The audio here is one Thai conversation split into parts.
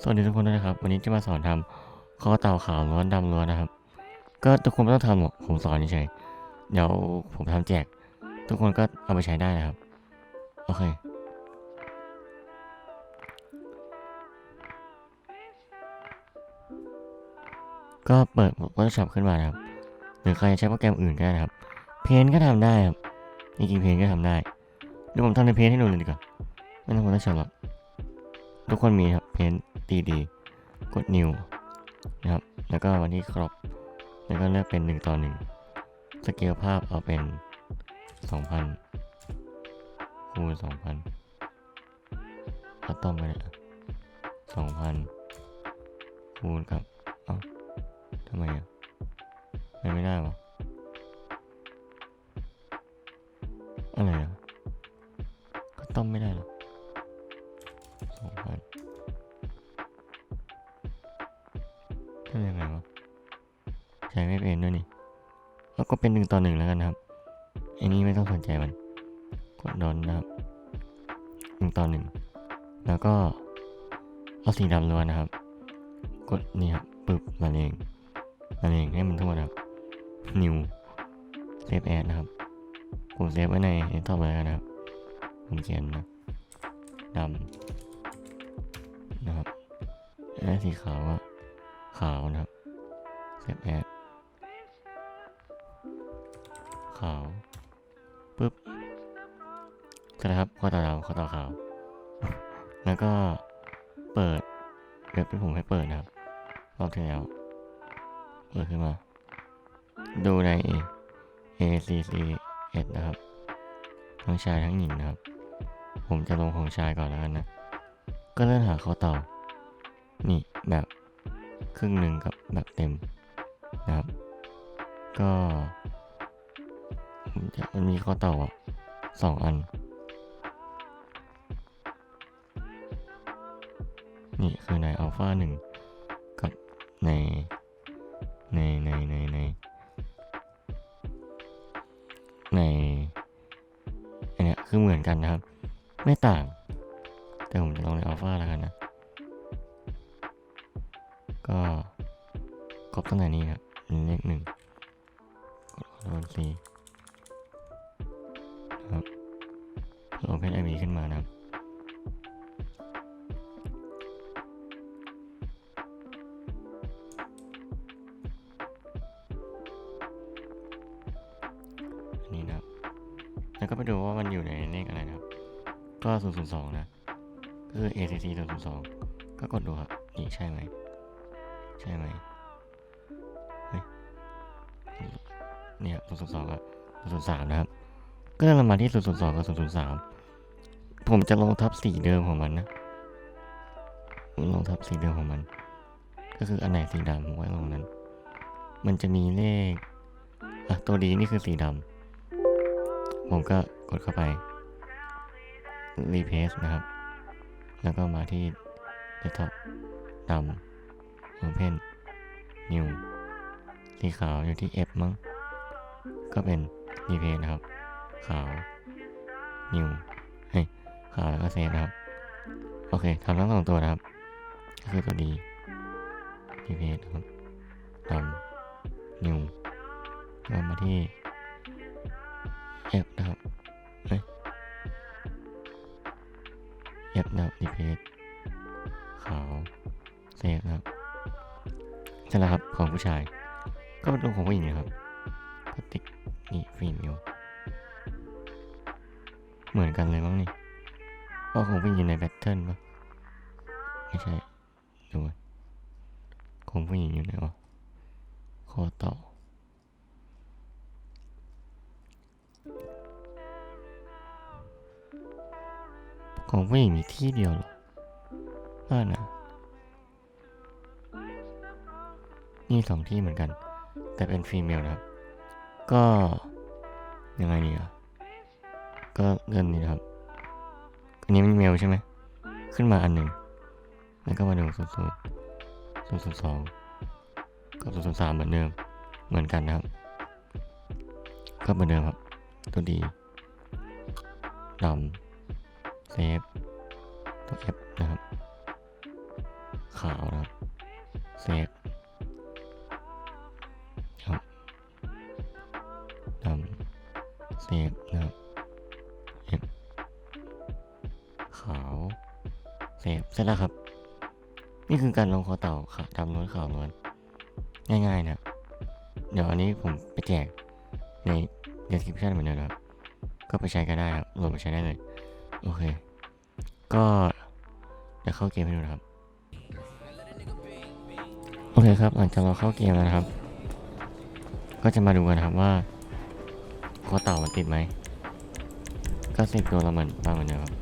สวัสดีทุกคนด้วยนะครับ วันนี้จะมาสอนทำข้อเต่าขาวล้วนดำล้วนนะครับ ก็ทุกคนไม่ต้องทำหรอกผมสอนเฉยเดี๋ยวผมทำแจก ทุกคนก็เอาไปใช้ได้นะครับ โอเคก็เปิด Photoshop ขึ้นมานะครับ หรือใครจะใช้โปรแกรมอื่นก็ได้นะครับ เพนก็ทำได้ครับจริงๆเพนก็ทำได้เดี๋ยวผมทำในเพนให้ดูเลยดีกว่า ไม่ต้อง Photoshop หรอกทุกคนมีครับ เพนตีดีกด new นะครับ แล้วก็วันที่ครบแล้วก็เลือกเป็น 1 ต่อ 1 สเกลภาพเอาเป็น 2,000 คูณ 2,000เอาต้อมกันเนี่ย2,000 คูณกับ เอ้าทำไมอะไม่ไม่ได้วะอะไรอะก็ต้อมไม่ได้ ทำยังไงวะใช้ไม่เป็นด้วยนี่แล้วก็เป็นหนึ่งต่อหนึ่งแล้วกันนะครับไอ้นี่ไม่ต้องสนใจมันกดดอนนะครับหนึ่งต่อหนึ่งแล้วก็เอาสีดำล้วนนะครับ กดนี่ครับปึ๊บนั่นเองนั่นเองให้มันทั่วนะครับ new save as นะครับผมเซฟไว้ในไอ้ต่อไปแล้วกันนะครับผมเขียนนะดำนะครับและสีขาวก็ ขาวนะครับเซฟแอดขาวปึ๊บเสร็แล้วครับข้อต่อดำข้อต่อขาว แล้วก็เปิดเว็บที่ผมให้เปิดนะครับรอบที่แล้วเปิดขึ้นมา ดูใน ACCS นะครับ ทั้งชายทั้งหญิงนะครับ ผมจะลงของชายก่อนแล้วกันนะ ก็เลื่อนหาข้อต่อ นี่แบบ ครึ่งหนึ่งกับแบบเต็มนะครับ ก็มันมีข้อต่ออะสองอัน นี่คือในอัลฟาหนึ่งกับในในในในในในอันเนี้ยคือเหมือนกันนะครับ ไม่ต่าง แต่ผมจะลองในอัลฟาแล้วกันนะ ก็กดตั้งแต่นี้ครับเป็นเลขหนึ่งกดนซีครับเพื่อ Open IB ขึ้นมานะครับนี้นะแล้วก็ไปดูว่ามันอยู่ในเลขอะไรนะครับ ก็002 นะ ก็คือ ACC 002 ก็กดดูครับ นี่ใช่ไหม ใช่ไหมเฮ้ยเนี่ย002กับ003นะครับ ก็เลื่อนมาที่002กับ003ผมจะลงทับสีเดิมของมันนะลงทับสีเดิมของมัน ก็คืออันไหนสีดำผมไว้ลงนั้น มันจะมีเลขอะตัวดีนี่คือสีดำผมก็กดเข้าไป replace นะครับ แล้วก็มาที่ desktop ดำ open new สีขาวอยู่ที่ F มั้ง ก็เป็น replace นะครับ ขาว new เฮ้ย ขาวแล้วก็เซฟนะครับ โอเคทำทั้งสองตัวนะครับ ก็คือตัวดี replace นะครับดำ new แล้วมาที่ F นะครับเฮ้ย F นะครับ replace ช่แล้วครับของผู้ชาย ก็เป็นตัวของผู้หญิงนะครับก็ติกนี่ฟีมิวเหมือนกันเลยมั้งนี่ก็ของผู้หญิงในแบทเทิลปะไม่ใช่ดูก่อนของผู้หญิงอยู่ไหนวะข้อต่อของผู้หญิงมีที่เดียวเหรอว่านะ นี่สองที่เหมือนกัน แต่เป็นฟีเมลนะครับ ก็ยังไงดีอะก็เลื่อนนี้นะครับ อันนี้มันเมลใช่ไหม ขึ้นมาอันหนึ่ง แล้วก็มาดูศูนย์ศูนย์ศูนย์ศูนย์สองกับศูนย์ศูนย์สามเหมือนเดิม เหมือนกันนะครับ ก็เหมือนเดิมครับ ตัวดีดำเซฟ ตัว F นะครับ ขาวนะครับเสก เสกนะครับเอฟขาวเสกเสร็จแล้วครับ นี่คือการลงคอเต่าขาวดำล้วนขาวล้วนง่ายๆนะเดี๋ยวอันนี้ผมไปแจกใน description เหมือนเดิมครับก็ไปใช้กันได้ครับโหลดไปใช้ได้เลย โอเค ก็จะเข้าเกมให้ดูนะครับ โอเคครับ หลังจากเราเข้าเกมแล้วนะครับ ก็จะมาดูกันนะครับว่า คอเต่ามันติดไหมก็เสกตัวเราเหมือนตาเหมือนเดิมครับ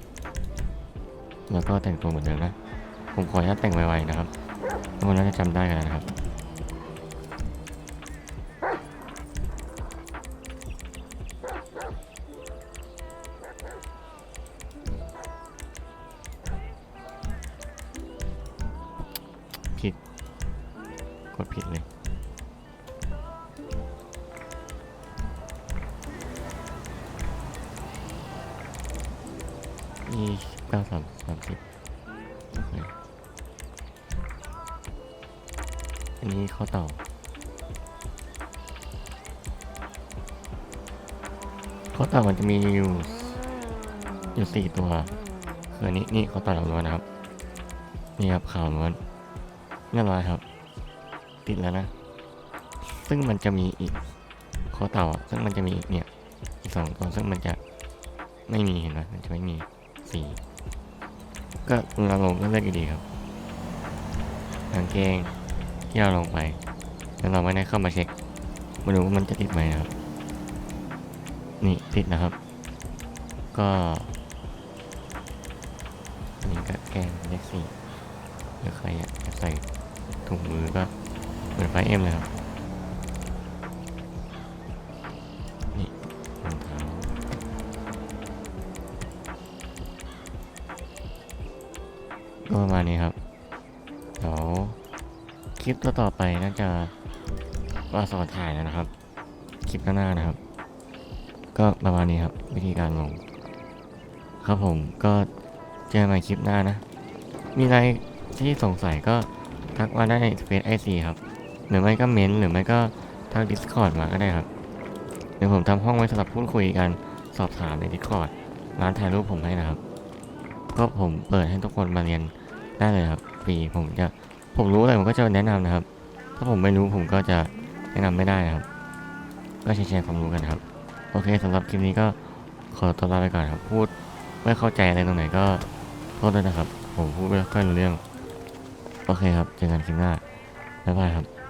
แล้วก็แต่งตัวเหมือนเดิมนะ ผมขออนุญาตแต่งไวๆนะครับทุกคนน่าจะจำได้กันแล้วนะครับ ผิด กดผิดเลย เก้าสามสามสิบอันนี้ข้อเต่าข้อเต่ามันจะมีอยู่อยู่สี่ตัวคืออันนี้นี่ข้อเต่าเหล่าล้วนนะครับ นี่ครับขาวล้วนเรียบร้อยครับ ติดแล้วนะ ซึ่งมันจะมีอีกข้อเต่าอะซึ่งมันจะมีอีกเนี่ยอีกสองตัวซึ่งมันจะไม่มีเห็นไหมมันจะไม่มีสี ก็เราลงก็เลือกอยู่ดีครับกางเกงที่เราลงไปแล้วเราไม่ได้เข้ามาเช็คมาดูว่ามันจะติดไหมนะครับ นี่ติดนะครับ ก็นี่ก็แกงเลขสี่หรือใครอยากจะใส่ถุงมือก็เหมือนไฟเอ็มเลยครับ ก็ประมาณนี้ครับเดี๋ยวคลิปต่อไปน่าจะว่าสอนถ่ายแล้วนะครับ คลิปหน้านะครับ ก็ประมาณนี้ครับ วิธีการลง ครับผมก็เจอกันใหม่คลิปหน้านะ มีอะไรที่สงสัยก็ทักมาได้ในเฟซไอซีครับ หรือไม่ก็เม้นหรือไม่ก็ทาง Discord มาก็ได้ครับ เดี๋ยวผมทำห้องไว้สำหรับพูดคุยกันสอบถามใน Discord ร้านถ่ายรูปผมให้นะครับ ก็ผมเปิดให้ทุกคนมาเรียน ได้เลยครับฟรีผมจะผมรู้อะไรผมก็จะแนะนำนะครับ ถ้าผมไม่รู้ผมก็จะแนะนำไม่ได้นะครับ ก็แชร์ความรู้กันครับ โอเคสำหรับคลิปนี้ก็ขอตัวลาไปก่อนครับ พูดไม่เข้าใจอะไรตรงไหนก็โทษด้วยนะครับ ผมพูดไม่ค่อยรู้เรื่อง โอเคครับเจอกันคลิปหน้าบ๊ายบายครับ